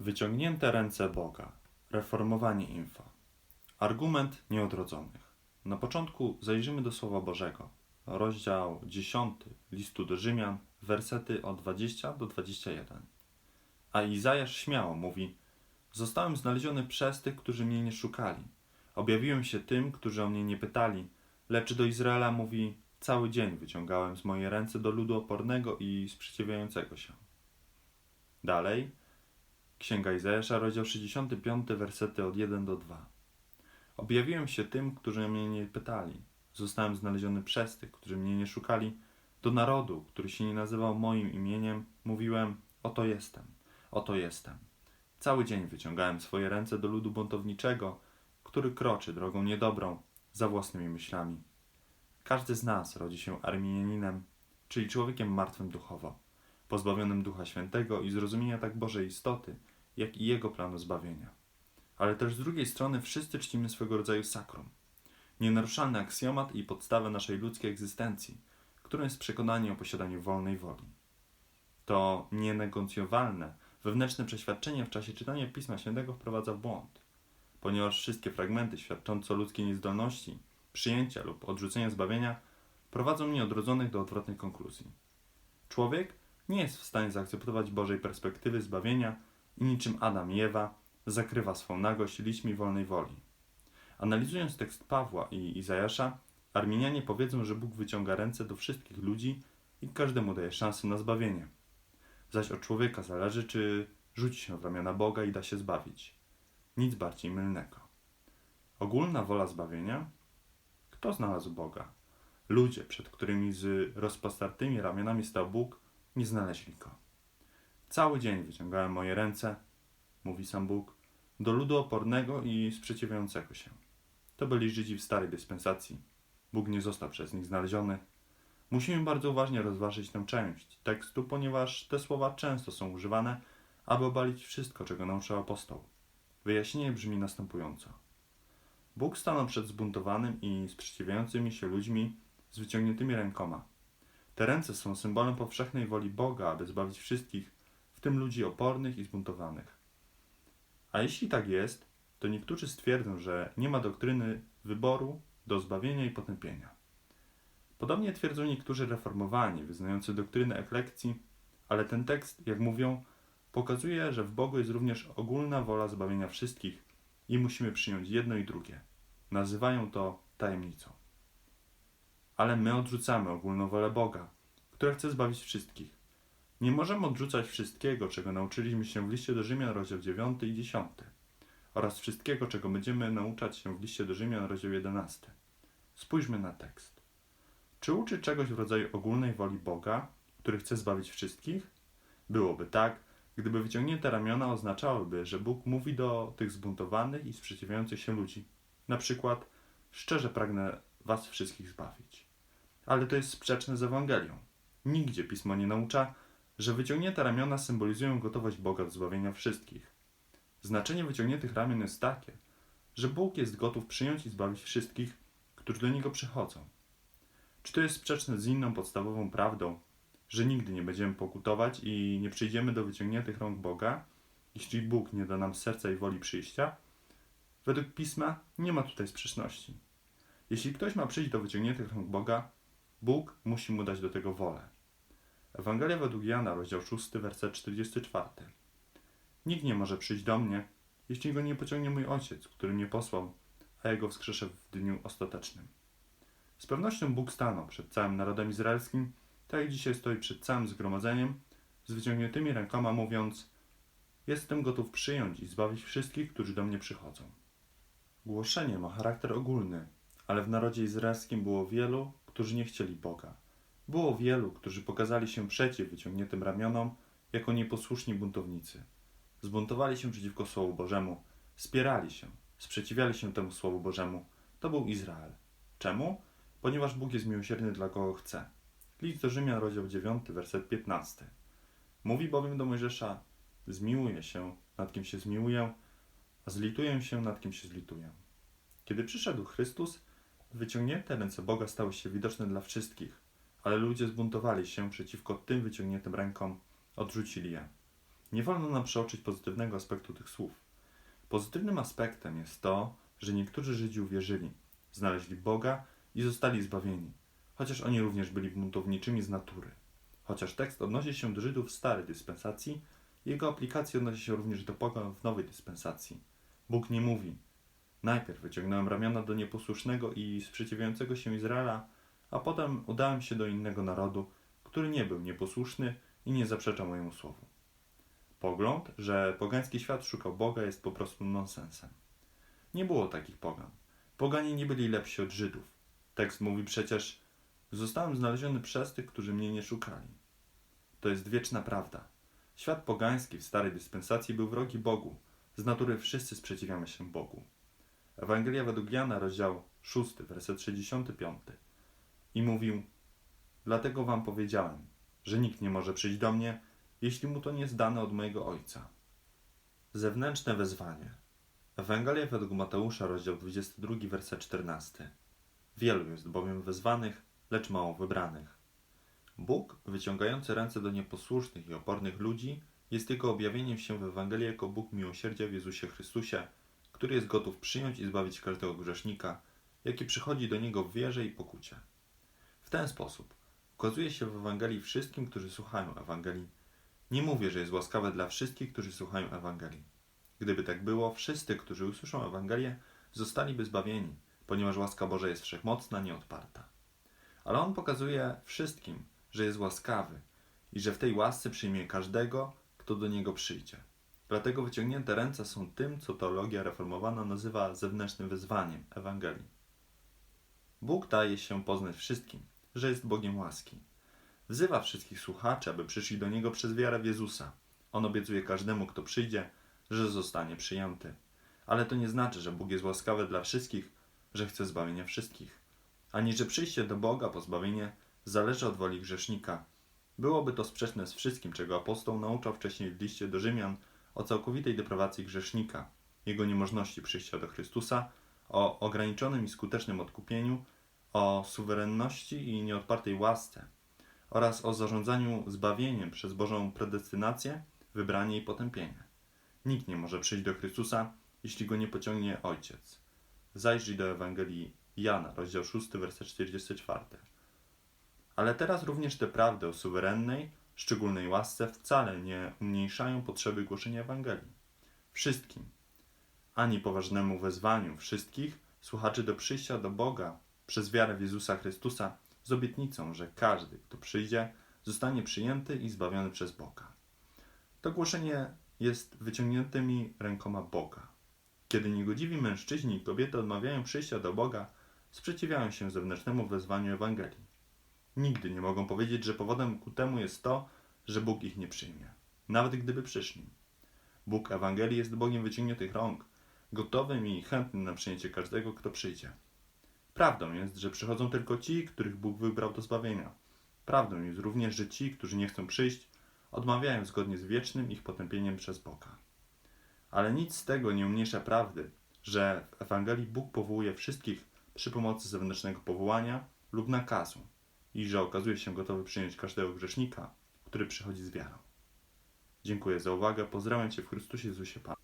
Wyciągnięte ręce Boga. Reformowanie info. Argument nieodrodzonych. Na początku zajrzymy do Słowa Bożego. Rozdział 10 listu do Rzymian, wersety od 20 do 21. A Izajasz śmiało mówi: Zostałem znaleziony przez tych, którzy mnie nie szukali. Objawiłem się tym, którzy o mnie nie pytali, lecz do Izraela mówi: Cały dzień wyciągałem z mojej ręce do ludu opornego i sprzeciwiającego się. Dalej, Księga Izajasza, rozdział 65, wersety od 1 do 2. Objawiłem się tym, którzy mnie nie pytali. Zostałem znaleziony przez tych, którzy mnie nie szukali. Do narodu, który się nie nazywał moim imieniem, mówiłem: Oto jestem, oto jestem. Cały dzień wyciągałem swoje ręce do ludu buntowniczego, który kroczy drogą niedobrą, za własnymi myślami. Każdy z nas rodzi się arminianinem, czyli człowiekiem martwym duchowo, pozbawionym Ducha Świętego i zrozumienia tak Bożej istoty, jak i Jego planu zbawienia. Ale też z drugiej strony wszyscy czcimy swego rodzaju sakrum, nienaruszalny aksjomat i podstawę naszej ludzkiej egzystencji, którą jest przekonanie o posiadaniu wolnej woli. To nienegocjowalne, wewnętrzne przeświadczenie w czasie czytania Pisma Świętego wprowadza w błąd, ponieważ wszystkie fragmenty świadczące o ludzkiej niezdolności, przyjęcia lub odrzucenia zbawienia prowadzą nieodrodzonych do odwrotnej konkluzji. Człowiek nie jest w stanie zaakceptować Bożej perspektywy zbawienia i niczym Adam i Ewa zakrywa swą nagość liczmi wolnej woli. Analizując tekst Pawła i Izajasza, Arminianie powiedzą, że Bóg wyciąga ręce do wszystkich ludzi i każdemu daje szansę na zbawienie. Zaś od człowieka zależy, czy rzuci się w ramiona Boga i da się zbawić. Nic bardziej mylnego. Ogólna wola zbawienia? Kto znalazł Boga? Ludzie, przed którymi z rozpostartymi ramionami stał Bóg, nie znaleźli go. Cały dzień wyciągałem moje ręce, mówi sam Bóg, do ludu opornego i sprzeciwiającego się. To byli Żydzi w starej dyspensacji. Bóg nie został przez nich znaleziony. Musimy bardzo uważnie rozważyć tę część tekstu, ponieważ te słowa często są używane, aby obalić wszystko, czego nauczał apostoł. Wyjaśnienie brzmi następująco. Bóg stanął przed zbuntowanym i sprzeciwiającymi się ludźmi z wyciągniętymi rękoma. Te ręce są symbolem powszechnej woli Boga, aby zbawić wszystkich, w tym ludzi opornych i zbuntowanych. A jeśli tak jest, to niektórzy stwierdzą, że nie ma doktryny wyboru do zbawienia i potępienia. Podobnie twierdzą niektórzy reformowani, wyznający doktrynę eklekcji, ale ten tekst, jak mówią, pokazuje, że w Bogu jest również ogólna wola zbawienia wszystkich i musimy przyjąć jedno i drugie. Nazywają to tajemnicą. Ale my odrzucamy ogólną wolę Boga, która chce zbawić wszystkich. Nie możemy odrzucać wszystkiego, czego nauczyliśmy się w liście do Rzymian, rozdział 9 i 10, oraz wszystkiego, czego będziemy nauczać się w liście do Rzymian, rozdział 11. Spójrzmy na tekst. Czy uczy czegoś w rodzaju ogólnej woli Boga, który chce zbawić wszystkich? Byłoby tak, gdyby wyciągnięte ramiona oznaczałyby, że Bóg mówi do tych zbuntowanych i sprzeciwiających się ludzi. Na przykład, szczerze pragnę was wszystkich zbawić. Ale to jest sprzeczne z Ewangelią. Nigdzie pismo nie naucza, że wyciągnięte ramiona symbolizują gotowość Boga do zbawienia wszystkich. Znaczenie wyciągniętych ramion jest takie, że Bóg jest gotów przyjąć i zbawić wszystkich, którzy do Niego przychodzą. Czy to jest sprzeczne z inną podstawową prawdą, że nigdy nie będziemy pokutować i nie przyjdziemy do wyciągniętych rąk Boga, jeśli Bóg nie da nam serca i woli przyjścia? Według Pisma nie ma tutaj sprzeczności. Jeśli ktoś ma przyjść do wyciągniętych rąk Boga, Bóg musi mu dać do tego wolę. Ewangelia według Jana, rozdział 6, werset 44. Nikt nie może przyjść do mnie, jeśli go nie pociągnie mój Ojciec, który mnie posłał, a ja go wskrzeszę w dniu ostatecznym. Z pewnością Bóg stanął przed całym narodem izraelskim, tak jak dzisiaj stoi przed całym zgromadzeniem, z wyciągniętymi rękoma, mówiąc: Jestem gotów przyjąć i zbawić wszystkich, którzy do mnie przychodzą. Głoszenie ma charakter ogólny, ale w narodzie izraelskim było wielu, którzy nie chcieli Boga. Było wielu, którzy pokazali się przeciw wyciągniętym ramionom jako nieposłuszni buntownicy. Zbuntowali się przeciwko Słowu Bożemu, spierali się, sprzeciwiali się temu Słowu Bożemu. To był Izrael. Czemu? Ponieważ Bóg jest miłosierny dla kogo chce. List do Rzymian, rozdział 9, werset 15. Mówi bowiem do Mojżesza: Zmiłuję się, nad kim się zmiłuję, a zlituję się, nad kim się zlituję. Kiedy przyszedł Chrystus, wyciągnięte ręce Boga stały się widoczne dla wszystkich, ale ludzie zbuntowali się przeciwko tym wyciągniętym rękom, odrzucili je. Nie wolno nam przeoczyć pozytywnego aspektu tych słów. Pozytywnym aspektem jest to, że niektórzy Żydzi uwierzyli, znaleźli Boga i zostali zbawieni, chociaż oni również byli buntowniczymi z natury. Chociaż tekst odnosi się do Żydów w starej dyspensacji, jego aplikacja odnosi się również do pogan w nowej dyspensacji. Bóg nie mówi: Najpierw wyciągnąłem ramiona do nieposłusznego i sprzeciwiającego się Izraela, a potem udałem się do innego narodu, który nie był nieposłuszny i nie zaprzeczał mojemu słowu. Pogląd, że pogański świat szukał Boga, jest po prostu nonsensem. Nie było takich pogan. Poganie nie byli lepsi od Żydów. Tekst mówi przecież: Zostałem znaleziony przez tych, którzy mnie nie szukali. To jest wieczna prawda. Świat pogański w starej dyspensacji był wrogi Bogu. Z natury wszyscy sprzeciwiamy się Bogu. Ewangelia według Jana, rozdział 6, werset 65. I mówił: Dlatego wam powiedziałem, że nikt nie może przyjść do mnie, jeśli mu to nie jest dane od mojego Ojca. Zewnętrzne wezwanie. Ewangelia według Mateusza, rozdział 22, werset 14. Wielu jest bowiem wezwanych, lecz mało wybranych. Bóg, wyciągający ręce do nieposłusznych i opornych ludzi, jest Jego objawieniem się w Ewangelii jako Bóg miłosierdzia w Jezusie Chrystusie, który jest gotów przyjąć i zbawić każdego grzesznika, jaki przychodzi do Niego w wierze i pokucie. W ten sposób ukazuje się w Ewangelii wszystkim, którzy słuchają Ewangelii. Nie mówię, że jest łaskawe dla wszystkich, którzy słuchają Ewangelii. Gdyby tak było, wszyscy, którzy usłyszą Ewangelię, zostaliby zbawieni, ponieważ łaska Boża jest wszechmocna, nieodparta. Ale On pokazuje wszystkim, że jest łaskawy i że w tej łasce przyjmie każdego, kto do Niego przyjdzie. Dlatego wyciągnięte ręce są tym, co teologia reformowana nazywa zewnętrznym wyzwaniem Ewangelii. Bóg daje się poznać wszystkim, że jest Bogiem łaski. Wzywa wszystkich słuchaczy, aby przyszli do Niego przez wiarę w Jezusa. On obiecuje każdemu, kto przyjdzie, że zostanie przyjęty. Ale to nie znaczy, że Bóg jest łaskawy dla wszystkich, że chce zbawienia wszystkich. Ani że przyjście do Boga po zbawienie zależy od woli grzesznika. Byłoby to sprzeczne z wszystkim, czego apostoł nauczał wcześniej w liście do Rzymian o całkowitej deprawacji grzesznika, jego niemożności przyjścia do Chrystusa, o ograniczonym i skutecznym odkupieniu, o suwerenności i nieodpartej łasce oraz o zarządzaniu zbawieniem przez Bożą predestynację, wybranie i potępienie. Nikt nie może przyjść do Chrystusa, jeśli go nie pociągnie Ojciec. Zajrzyj do Ewangelii Jana, rozdział 6, werset 44. Ale teraz również te prawdy o suwerennej, szczególnej łasce wcale nie umniejszają potrzeby głoszenia Ewangelii. Wszystkim, ani poważnemu wezwaniu wszystkich słuchaczy do przyjścia do Boga przez wiarę w Jezusa Chrystusa z obietnicą, że każdy, kto przyjdzie, zostanie przyjęty i zbawiony przez Boga. To głoszenie jest wyciągniętymi rękoma Boga. Kiedy niegodziwi mężczyźni i kobiety odmawiają przyjścia do Boga, sprzeciwiają się zewnętrznemu wezwaniu Ewangelii. Nigdy nie mogą powiedzieć, że powodem ku temu jest to, że Bóg ich nie przyjmie, nawet gdyby przyszli. Bóg Ewangelii jest Bogiem wyciągniętych rąk, gotowym i chętnym na przyjęcie każdego, kto przyjdzie. Prawdą jest, że przychodzą tylko ci, których Bóg wybrał do zbawienia. Prawdą jest również, że ci, którzy nie chcą przyjść, odmawiają zgodnie z wiecznym ich potępieniem przez Boga. Ale nic z tego nie umniejsza prawdy, że w Ewangelii Bóg powołuje wszystkich przy pomocy zewnętrznego powołania lub nakazu i że okazuje się gotowy przyjąć każdego grzesznika, który przychodzi z wiarą. Dziękuję za uwagę, pozdrawiam Cię w Chrystusie Jezusie Panu.